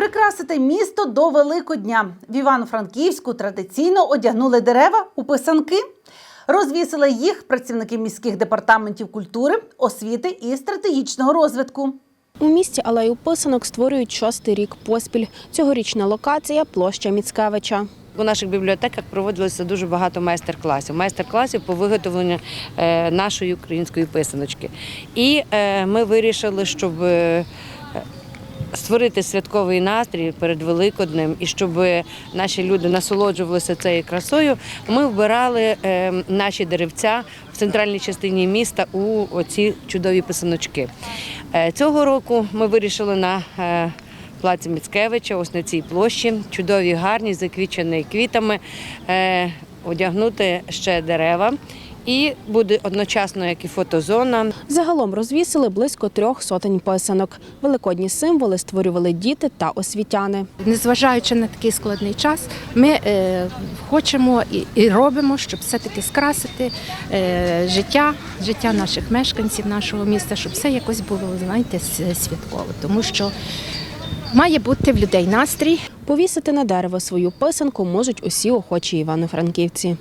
Прикрасити місто до Великодня. В Івано-Франківську традиційно одягнули дерева у писанки. Розвісили їх працівники міських департаментів культури, освіти і стратегічного розвитку. У місті алею писанок створюють шостий рік поспіль. Цьогорічна локація площа Міцкевича. У наших бібліотеках проводилося дуже багато майстер-класів. Майстер-класів по виготовленню е, нашої української писаночки. І е, ми вирішили, щоб е, створити святковий настрій перед Великоднем і щоб наші люди насолоджувалися цією красою. Ми вбирали е, наші деревця в центральній частині міста у оці чудові писаночки. Е, Цього року ми вирішили на е, Плаці Міцкевича, ось на цій площі, чудові, гарні, заквічені квітами, одягнути ще дерева. І буде одночасно як і фотозона. Загалом розвісили близько трьох сотень писанок. Великодні символи створювали діти та освітяни. Незважаючи на такий складний час, ми е, хочемо і, і робимо, щоб все-таки скрасити е, життя, життя наших мешканців, нашого міста, щоб все якось було, знаєте, святково. Тому що має бути в людей настрій, Повісити на дерево свою писанку можуть усі охочі івано-франківці.